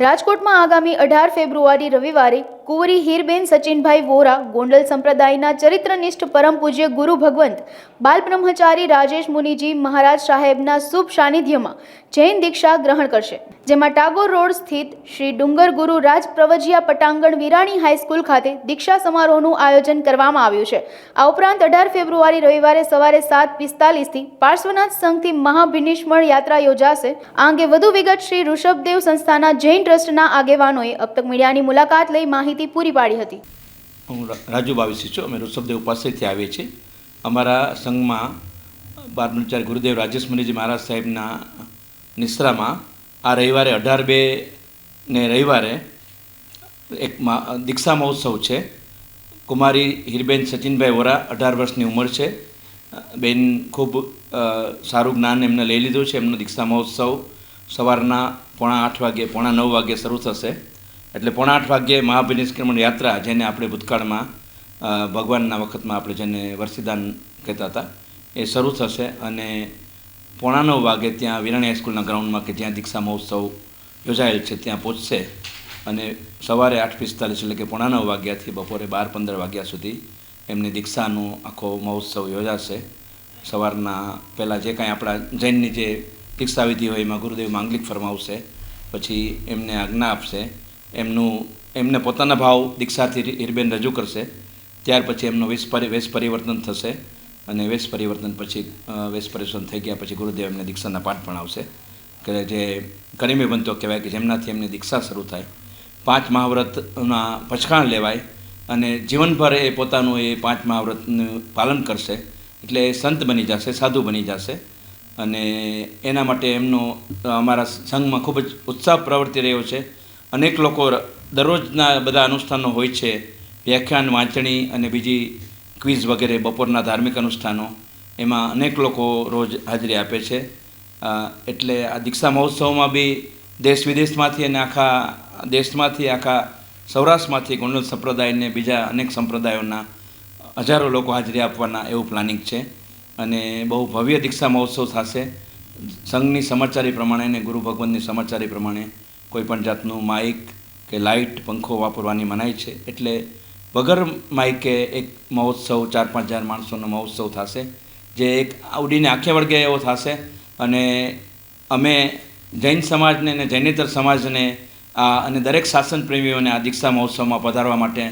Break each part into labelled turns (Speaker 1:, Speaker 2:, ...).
Speaker 1: રાજકોટમાં આગામી અઢાર ફેબ્રુઆરી રવિવારે કુંવરી હીરબેન, સચિનભાઈ વોરા, ગોંડલ સંપ્રદાયના ચરિત્રનિષ્ઠ પરમ પૂજ્ય ગુરુ ભગવંત બાલ બ્રહ્મચારી રાજેશ મુનિજી મહારાજ સાહેબના શુભ સાનિધ્યમાં જૈન દીક્ષા ગ્રહણ કરશે. જેમાં ટાગોર રોડ સ્થિત શ્રી ડુંગર ગુરુ રાજ પ્રવજિયા પટાંગણ વિરાણી હાઈસ્કૂલ ખાતે દીક્ષા સમારોહનું આયોજન કરવામાં આવ્યું છે. આ ઉપરાંત અઢાર ફેબ્રુઆરી રવિવારે સવારે સાત પિસ્તાલીસથી પાર્શ્વનાથ સંઘથી મહાભિનિષ્મણ યાત્રા યોજાશે. આ અંગે વધુ વિગત શ્રી ઋષભદેવ સંસ્થાના જૈન ટ્રસ્ટના આગેવાનોએ અબતક મીડિયાની મુલાકાત લઈ માહિતી પૂરી પાડી હતી.
Speaker 2: હું રાજુ બાવીસી છું. અમે ઋષભદેવ પાસેથી આવીએ છીએ. અમારા સંઘમાં બારમચાર ગુરુદેવ રાજેશ મુનિજી મહારાજ સાહેબના નિશ્રામાં આ રવિવારે અઢાર બે ને રવિવારે એક દીક્ષા મહોત્સવ છે. કુમારી હીરબેન સચિનભાઈ વોરા અઢાર વર્ષની ઉંમર છે. બેન ખૂબ સારું જ્ઞાન એમને લઈ લીધું છે. એમનો દીક્ષા મહોત્સવ સવારના પોણા આઠ વાગ્યે, પોણા નવ વાગ્યે શરૂ થશે. એટલે પોણા આઠ વાગ્યે મહાભિનિષ્ક્રમણ યાત્રા જેને આપણે ભૂતકાળમાં ભગવાનના વખતમાં આપણે જેને વર્ષિદાન કહેતા હતા, એ શરૂ થશે અને પોણા નવ વાગે ત્યાં વિરાણી હાઈસ્કૂલના ગ્રાઉન્ડમાં કે જ્યાં દીક્ષા મહોત્સવ યોજાયેલ છે ત્યાં પહોંચશે. અને સવારે આઠ પિસ્તાલીસ એટલે કે પોણા નવ વાગ્યાથી બપોરે બાર પંદર વાગ્યા સુધી એમની દીક્ષાનો આખો મહોત્સવ યોજાશે. સવારના પહેલાં જે કાંઈ આપણા જૈનની જે દીક્ષા વિધિ હોય એમાં ગુરુદેવ માંગલિક ફરમાવશે, પછી એમને આજ્ઞા આપશે એમનું, એમને પોતાના ભાવ દીક્ષાથી હિર- હિરબેન રજૂ કરશે. ત્યાર પછી એમનો વેશ પરિ, વેશ પરિવર્તન થશે અને વેશ પરિવર્તન પછી વેશ પરિવર્તન થઈ ગયા પછી ગુરુદેવ એમને દીક્ષાના પાઠ ભણાવશે કે જે કરીમી બનતો કહેવાય કે જેમનાથી એમની દીક્ષા શરૂ થાય. પાંચ મહાવ્રતના પછખાણ લેવાય અને જીવનભર એ પોતાનું એ પાંચ મહાવ્રતનું પાલન કરશે. એટલે એ સંત બની જશે, સાધુ બની જશે. અને એના માટે એમનો અમારા સંઘમાં ખૂબ જ ઉત્સાહ પ્રવર્તી રહ્યો છે. અનેક લોકો દરરોજના બધા અનુષ્ઠાનો હોય છે. વ્યાખ્યાન, વાંચણી અને બીજી ક્વિઝ વગેરે બપોરના ધાર્મિક અનુષ્ઠાનો એમાં અનેક લોકો રોજ હાજરી આપે છે. એટલે આ દીક્ષા મહોત્સવમાં બી દેશ વિદેશમાંથી અને આખા દેશમાંથી, આખા સૌરાષ્ટ્રમાંથી ગોંડલ સંપ્રદાયને બીજા અનેક સંપ્રદાયોના હજારો લોકો હાજરી આપવાના એવું પ્લાનિંગ છે. અને બહુ ભવ્ય દીક્ષા મહોત્સવ થશે. સંઘની સમાચારી પ્રમાણે અને ગુરુ ભગવાનની સમાચારી પ્રમાણે કોઈ પણ જાતનું માઇક કે લાઇટ પંખો વાપરવાની મનાઈ છે. એટલે વગર માઇકે એક મહોત્સવ, ચાર પાંચ હજાર માણસોનો મહોત્સવ થશે, જે એક આવડીને આંખે વળગે એવો થશે. અને અમે જૈન સમાજને અને જૈનેતર સમાજને આ અને દરેક શાસન પ્રેમીઓને આ દીક્ષા મહોત્સવમાં પધારવા માટે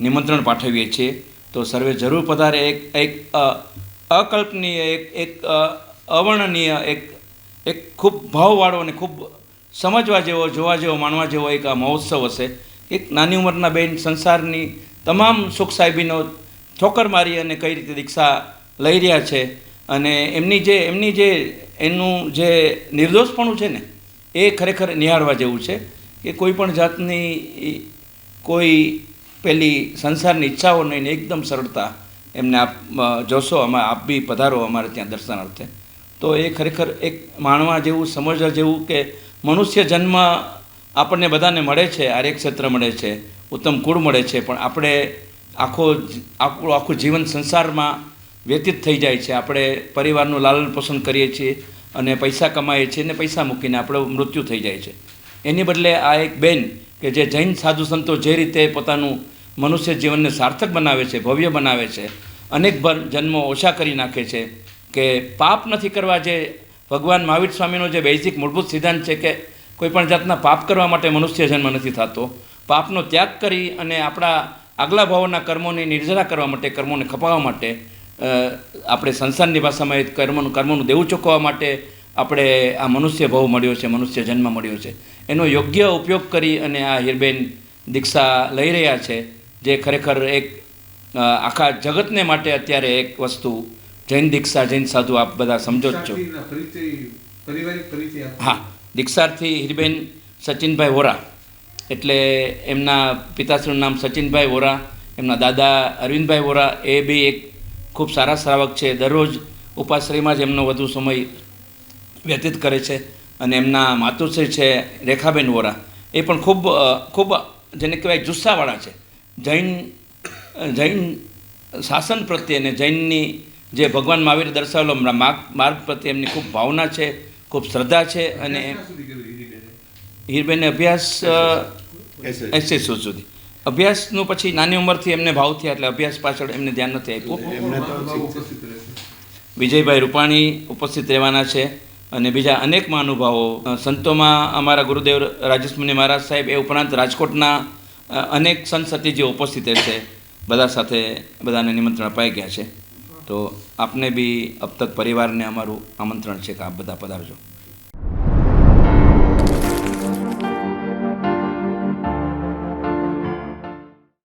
Speaker 2: નિમંત્રણ પાઠવીએ છીએ. તો સર્વે જરૂર પધારે. એક એક અકલ્પનીય, એક એક અવર્ણનીય, એક એક ખૂબ ભાવવાળો અને ખૂબ સમજવા જેવો, જોવા જેવો, માણવા જેવો એક આ મહોત્સવ હશે. એક નાની ઉંમરના બેન સંસારની તમામ સુખ સાહેબીનો ઠોકર મારી અને કઈ રીતે દીક્ષા લઈ રહ્યા છે અને એમની જે એમની જે, એનું જે નિર્દોષપણું છે ને, એ ખરેખર નિહાળવા જેવું છે કે કોઈ પણ જાતની કોઈ પેલી સંસારની ઈચ્છાઓ નહીં એકદમ સરળતા એમને આપ જોશો, આમાં આપ બી પધારો અમારે ત્યાં દર્શનાર્થે. તો એ ખરેખર એક માણવા જેવું, સમજવા જેવું કે મનુષ્ય જન્મ આપણને બધાને મળે છે, આર્ય ક્ષેત્ર મળે છે, ઉત્તમ કુળ મળે છે, પણ આપણે આખો આપણું આખું જીવન સંસારમાં વ્યતીત થઈ જાય છે. આપણે પરિવારનું લાલન પોષણ કરીએ છીએ અને પૈસા કમાઈએ છીએ અને પૈસા મૂકીને આપણું મૃત્યુ થઈ જાય છે. એની બદલે આ એક બેન કે જે જૈન સાધુ સંતો જે રીતે પોતાનું મનુષ્ય જીવનને સાર્થક બનાવે છે, ભવ્ય બનાવે છે અનેક જન્મો ઓછા કરી નાખે છે કે પાપ નથી કરવા જે ભગવાન મહાવીર સ્વામીનો જે બેઝિક મૂળભૂત સિદ્ધાંત છે કે કોઈપણ જાતના પાપ કરવા માટે મનુષ્ય જન્મ નથી થતો, પાપનો ત્યાગ કરી અને આપણા આગલા ભાવોના કર્મોની નિર્જરા કરવા માટે, કર્મોને ખપાવવા માટે આપણે સંસારની ભાષામાં એ કર્મનું કર્મનું દેવું ચૂકવવા માટે આપણે આ મનુષ્ય ભાવ મળ્યો છે, મનુષ્ય જન્મ મળ્યો છે. એનો યોગ્ય ઉપયોગ કરી અને આ હીરબેન દીક્ષા લઈ રહ્યા છે, જે ખરેખર એક આખા જગતને માટે અત્યારે એક વસ્તુ જૈન દીક્ષા જૈન સાધુ આપ બધા સમજો જ છો. હા દીક્ષાર્થી હીરબેન સચિનભાઈ વોરા. એટલે એમના પિતાશ્રીનું નામ સચિનભાઈ વોરા એમના દાદા અરવિંદભાઈ વોરા એ બી એક ખૂબ સારા શ્રાવક છે. દરરોજ ઉપાશ્રયમાં જ એમનો વધુ સમય વ્યતીત કરે છે અને એમના માતુશ્રી છે રેખાબેન વોરા. એ પણ ખૂબ ખૂબ જેને કહેવાય જુસ્સાવાળા છે. જૈન જૈન શાસન પ્રત્યે અને જૈનની જે ભગવાન મહાવીર દર્શાવેલો માર્ગ માર્ગ પ્રત્યે એમની ખૂબ ભાવના છે ખૂબ શ્રદ્ધા છે અને
Speaker 3: ક્યાં અભ્યાસ એસી હીરીબેને?
Speaker 2: અભ્યાસ એસએસ. સુધી. અભ્યાસનું પછી નાની ઉંમરથી એમને ભાવ થયા એટલે અભ્યાસ પાછળ એમને ધ્યાન નથી આપ્યું. વિજયભાઈ રૂપાણી ઉપસ્થિત રહેવાના છે અને બીજા અનેક મહાનુભાવો સંતોમાં અમારા ગુરુદેવ રાજેશમુનિ મહારાજ સાહેબ એ ઉપરાંત રાજકોટના અનેક સંત સતીજીઓ ઉપસ્થિત રહેશે. બધા સાથે બધાને નિમંત્રણ અપાઈ ગયા છે. તો આપને બી અબ તક પરિવારને અમારું આમંત્રણ છે કે આપ બધા પધારજો.